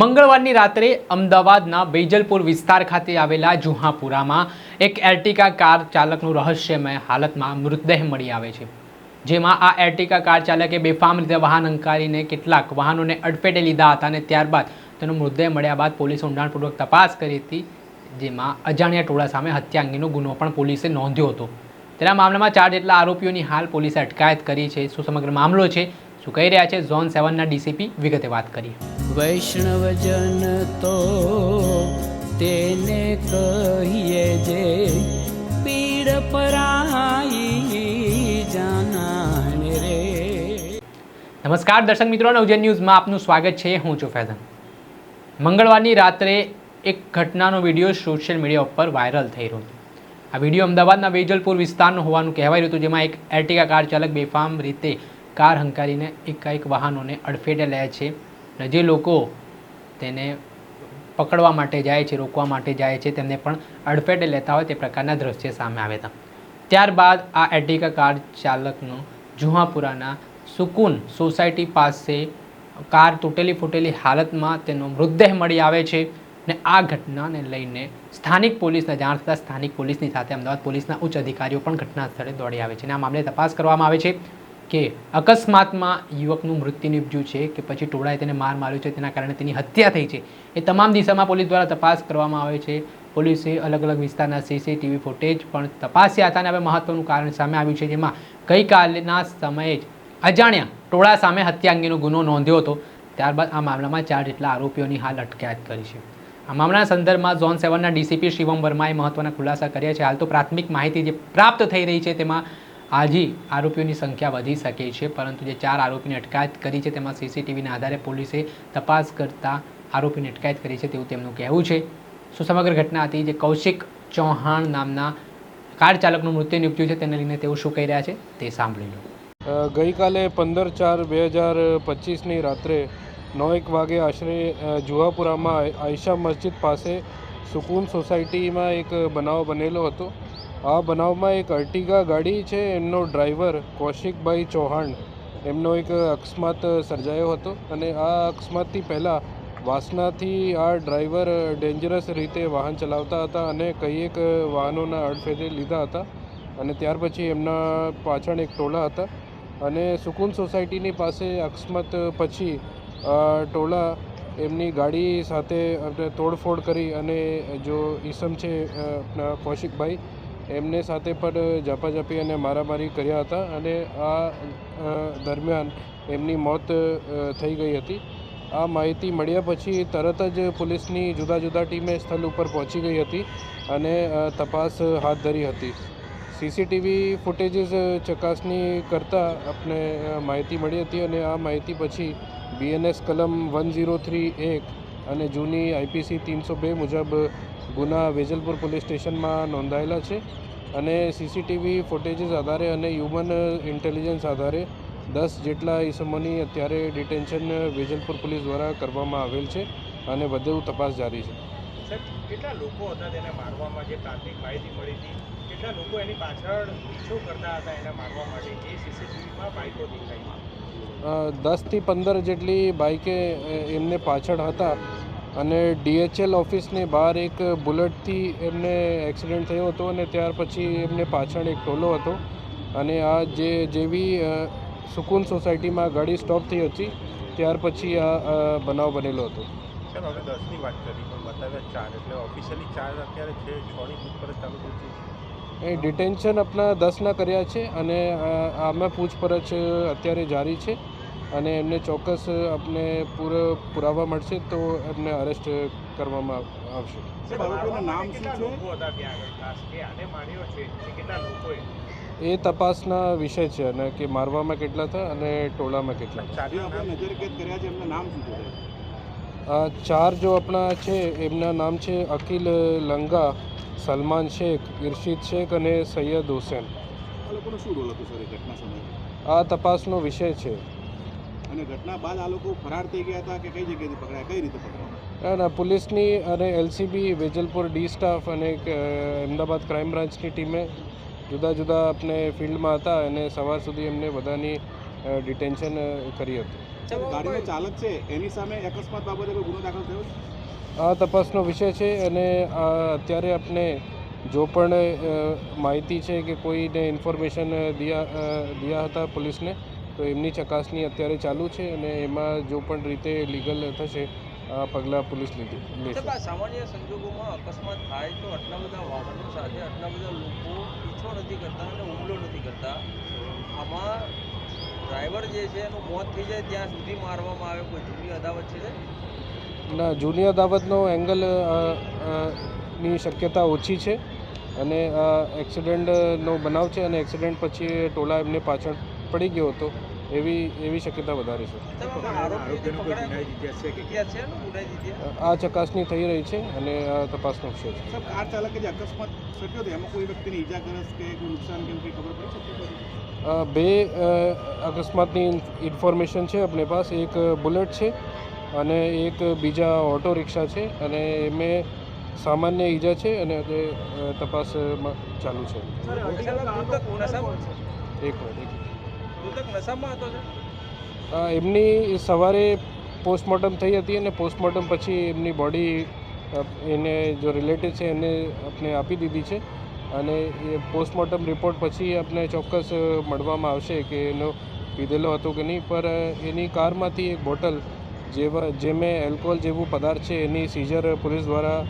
મંગળવારની રાત્રે અમદાવાદના બેજલપુર વિસ્તાર ખાતે આવેલા જુહાપુરામાં એક એર્ટિકા કાર ચાલકનું રહસ્યમય હાલતમાં મૃતદેહ મળી આવે છે. જેમાં આ એર્ટિકા કાર ચાલકે બેફામ રીતે વાહન અંકારીને કેટલાક વાહનોને અડફેટે લીધા હતા અને ત્યારબાદ તેનો મૃતદેહ મળ્યા બાદ પોલીસે ઊંડાણપૂર્વક તપાસ કરી હતી, જેમાં અજાણ્યા ટોળા સામે હત્યા અંગેનો ગુનો પણ પોલીસે નોંધ્યો હતો. તેના મામલામાં ચાર જેટલા આરોપીઓની હાલ પોલીસે અટકાયત કરી છે. શું સમગ્ર મામલો છે? શું કહી રહ્યા છે? ઝોન સેવનના ડીસીપી વિગતે વાત કરીએ. વૈષ્ણવજન તો તેને કહીએ જે પીડ પરાઈ જાનાને રે. નમસ્કાર દર્શક મિત્રો નવજન ન્યૂઝમાં આપનું સ્વાગત છે. હું છું ફેઝન. મંગળવારની રાત્રે એક ઘટનાનો વીડિયો સોશિયલ મીડિયા ઉપર વાયરલ થઈ રહ્યો હતો. આ વીડિયો અમદાવાદના વેજલપુર વિસ્તારનો હોવાનું કહેવાય રહ્યું હતું જેમાં એક એર્ટિકા કાર ચાલક બેફામ રીતે કાર હંકારીને એકાએક વાહનોને અડફેટે લે છે અને જે લોકો તેને પકડવા માટે જાય છે, રોકવા માટે જાય છે, તેમને પણ અડફેટે લેતા હોય તે પ્રકારના દ્રશ્ય સામે આવ્યા હતા ત્યારબાદ આ એર્ટિકા કાર ચાલકનો જુહાપુરાના સુકૂન સોસાયટી પાસે કાર તૂટેલી ફૂટેલી હાલતમાં તેનો મૃતદેહ મળી આવે છે ને આ ઘટનાને લઈને સ્થાનિક પોલીસને જાણ થતાં સ્થાનિક પોલીસની સાથે અમદાવાદ પોલીસના ઉચ્ચ અધિકારીઓ પણ ઘટના સ્થળે દોડી આવે છે અને આ મામલે તપાસ કરવામાં આવે છે. કે અકસ્માતમાં યુવકનું મૃત્યુ નિપજ્યું છે કે પછી ટોળાએ તેને માર માર્યો છે, તેના કારણે તેની હત્યા થઈ છે. એ તમામ દિશામાં પોલીસ દ્વારા તપાસ કરવામાં આવે છે. પોલીસે અલગ અલગ વિસ્તારના સીસીટીવી ફૂટેજ પણ તપાસ્યા હતા અને હવે મહત્વનું કારણ સામે આવ્યું છે. જેમાં ગઈકાલના સમયે જ અજાણ્યા ટોળા સામે હત્યા અંગેનો ગુનો નોંધ્યો હતો. ત્યારબાદ આ મામલામાં ચાર જેટલા આરોપીઓની હાલ અટકાયત કરી છે. આ મામલાના સંદર્ભમાં ઝોન સેવનના ડીસીપી શિવમ વર્માએ મહત્વના ખુલાસા કર્યા છે. હાલ તો પ્રાથમિક માહિતી જે પ્રાપ્ત થઈ રહી છે તેમાં હજી આરોપીઓની સંખ્યા વધી શકે છે, પરંતુ જે ચાર આરોપીની અટકાયત કરી છે તેમાં સીસીટીવીના આધારે પોલીસે તપાસ કરતા આરોપીની અટકાયત કરી છે તેવું તેમનું કહેવું છે. શું સમગ્ર ઘટના હતી જે કૌશિક ચૌહાણ નામના કાર ચાલકનું મૃત્યુ નિપજ્યું છે તેને લઈને તેઓ શું કહી રહ્યા છે તે સાંભળી લો. ગઈકાલે પંદર ચાર બે હજાર પચીસની રાત્રે નવેક વાગે આશરે જુહાપુરામાં આયશા મસ્જિદ પાસે સુકૂન સોસાયટીમાં એક બનાવ બનેલો હતો. આ બનાવમાં એક અર્ટિગા ગાડી છે, એમનો ડ્રાઈવર કૌશિકભાઈ ચૌહાણ. એમનો એક અકસ્માત સર્જાયો હતો અને આ અકસ્માતથી પહેલાં વાસનાથી આ ડ્રાઈવર ડેન્જરસ રીતે વાહન ચલાવતા હતા અને કંઈક વાહનોના અડફેટે લીધા હતા અને ત્યાર પછી એમના પાછળ એક ટોળા હતા અને સુકૂન સોસાયટીની પાસે અકસ્માત પછી ટોળા એમની ગાડી સાથે તોડફોડ કરી અને જો ઈસમ છે આપણા કૌશિકભાઈ એમને સાથે પણ ઝાપાઝાપી અને મારામારી કર્યા હતા અને આ દરમિયાન એમની મોત થઈ ગઈ હતી. આ માહિતી મળ્યા પછી તરત જ પોલીસની જુદા જુદા ટીમે સ્થળ ઉપર પહોંચી ગઈ હતી અને તપાસ હાથ ધરી હતી. સીસીટીવી ફૂટેજીસ ચકાસણી કરતાં આપણે માહિતી મળી હતી અને આ માહિતી પછી બીએનએસ કલમ વન ઝીરો થ્રી એક અને જૂની આઈપીસી તીનસો બે મુજબ ગુના વેજલપુર પોલીસ સ્ટેશનમાં નોંધાયેલા છે અને સીસીટીવી ફૂટેજીસ આધારે અને હ્યુમન ઇન્ટેલિજન્સ આધારે દસ જેટલા ઈસમોની અત્યારે ડિટેન્શન વેજલપુર પોલીસ દ્વારા કરવામાં આવેલ છે અને વધુ તપાસ જારી છે. કેટલા લોકો હતા તેને મારવામાં? જે પ્રાથમિક માહિતી મળી હતી કેટલા લોકો એની પાછળ પીછો કરતા હતા એને મારવા માટે? એ સીસીટીવીમાં બાઇકો દેખાઈ. દસથી પંદર જેટલી બાઇકે એમને પાછળ હતા. અને ડીએચએલ ઓફિસની બહાર એક બુલેટથી એમને એક્સિડન્ટ થયો હતો અને ત્યાર પછી એમને પાછળ એક ટોલો હતો. અને આ જે જેવી સુકુન સોસાયટીમાં ગાડી સ્ટોપ થઈ હતી ત્યાર પછી આ બનાવ બનેલો હતો. સાહેબ હવે દસની વાત કરી પણ બતાવ્યા ચાર એટલે ઓફિશિયલી ચાર અત્યારે છે છની પૂછપરછ ચાલુ થઈ એ ડિટેન્શન આપણા દસના કર્યા છે અને આમાં પૂછપરછ અત્યારે જારી છે. અને એમને ચોક્કસ આપને પૂરો પુરાવા મળશે તો એમને અરેસ્ટ કરવામાં આવશે. એ? તપાસના વિષય છે અને કે મારવામાં કેટલા હતા અને ટોળામાં કેટલા હતા. ચારના નામ નજર કેદ કર્યા છે એમના નામ શું છે? આ ચાર જો આપણા છે એમના નામ છે અકિલ લંગા સલમાન શેખ ઇરશિદ શેખ અને સૈયદ હુસેન. આ લોકોનો શું રોલ હતો સર એ ઘટના સમયે? આ તપાસનો વિષય છે. અને ઘટના બાદ આ લોકો ફરાર થઈ ગયા હતા કે કઈ જગ્યાએથી પકડાયા? કઈ રીતે પકડાયા? ના પોલીસની અને એલસીબી વેજલપુર ડી સ્ટાફ અને અમદાવાદ ક્રાઇમ બ્રાન્ચની ટીમે જુદા જુદા આપણે ફિલ્ડમાં હતા અને સવાર સુધી એમને બધાની ડિટેન્શન કરી હતી. ગાડીનો ચાલક છે એની સામે અકસ્માત બાબતે કોઈ ગુનો દાખલ થયો? આ તપાસનો વિષય છે અને અત્યારે આપણે જો પણ માહિતી છે કે કોઈને ઇન્ફોર્મેશન દિયા દિયા હતા પોલીસને તો એમની ચકાસણી અત્યારે ચાલુ છે અને એમાં જો પણ રીતે લીગલ થશે આ પગલાં પોલીસ લીધી સામાન્ય સંજોગોમાં અકસ્માત થાય તો આટલા બધા વાહનો સાથે આટલા બધા લોકો પીછો નથી કરતા અને હુમલો નથી કરતા. આમાં ડ્રાઈવર જે છે એનું મોત થઈ જાય ત્યાં સુધી મારવામાં આવે કોઈ જૂની અદાવત છે ના? જૂની અદાવતનો એંગલની શક્યતા ઓછી છે અને એક્સિડન્ટનો બનાવ છે અને એક્સિડન્ટ પછી ટોલા એમને પાછળ પડી ગયો હતો એવી એવી શક્યતા વધારે છે. આ ચકાસણી થઈ રહી છે અને આ તપાસનો વિષય છે. કાર ચાલકે જે અકસ્માત સર્જ્યો હતો એમાં કોઈ વ્યક્તિને ઈજાગ્રસ્ત કે કોઈ નુકસાન કે કંઈ ખબર પડી શકતી બે અકસ્માતની ઇન્ફોર્મેશન છે આપણી પાસે એક બુલેટ છે અને એક બીજા ઓટો રિક્ષા છે અને એમાં સામાન્ય ઈજા છે અને તે તપાસમાં ચાલુ છે. એક મિનિટ. મૃતક નશામાં હતો એમની સવારે પોસ્ટમોર્ટમ થઈ હતી અને પોસ્ટમોર્ટમ પછી એમની બોડી એને જો રિલેટેડ છે એને આપણે આપી દીધી છે અને એ પોસ્ટમોર્ટમ રિપોર્ટ પછી આપણે ચોક્કસ મળવામાં આવશે કે એનો પીધેલો હતો કે નહીં. પર એની કારમાંથી એક બોટલ જેવા જેમાં એલ્કોહોલ જેવું પદાર્થ છે એની સીઝર પોલીસ દ્વારા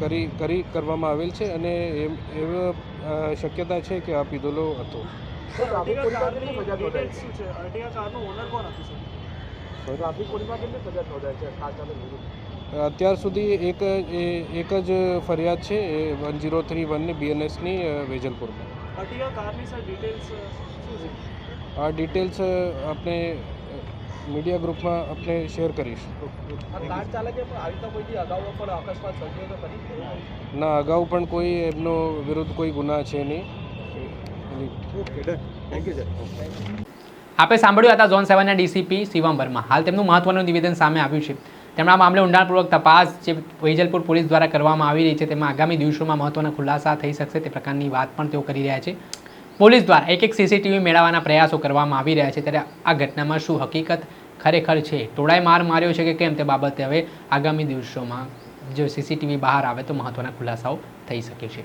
કરી કરી કરવામાં આવેલ છે અને એમ, એવો શક્યતા છે કે આ પીધેલો હતો. અત્યાર સુધી એક એ- એક જ ફરિયાદ છે એ વન જીરો થ્રી વનની બીએનએસની વેજલપુરમાં. આ ડિટેલ્સ આપણે મીડિયા ગ્રુપમાં આપણે શેર કરીશ. ના અગાઉ પણ કોઈ એમનો વિરુદ્ધ કોઈ ગુના છે નહીં. આપે સાંભળ્યું હતા ઝોન સેવનના ડીસીપી શિવમ વર્મા. હાલ તેમનું મહત્વનું નિવેદન સામે આવ્યું છે. તેમના મામલે ઊંડાણપૂર્વક તપાસ જે વૈજલપુર પોલીસ દ્વારા કરવામાં આવી રહી છે, તેમાં આગામી દિવસોમાં મહત્વના ખુલાસા થઈ શકશે તે પ્રકારની વાત પણ તેઓ કરી રહ્યા છે. પોલીસ દ્વારા એક એક સીસીટીવી મેળવવાના પ્રયાસો કરવામાં આવી રહ્યા છે, ત્યારે આ ઘટનામાં શું હકીકત ખરેખર છે? ટોળાએ માર માર્યો છે કે કેમ તે બાબતે હવે આગામી દિવસોમાં જો સીસીટીવી બહાર આવે તો મહત્વના ખુલાસાઓ થઈ શકે છે.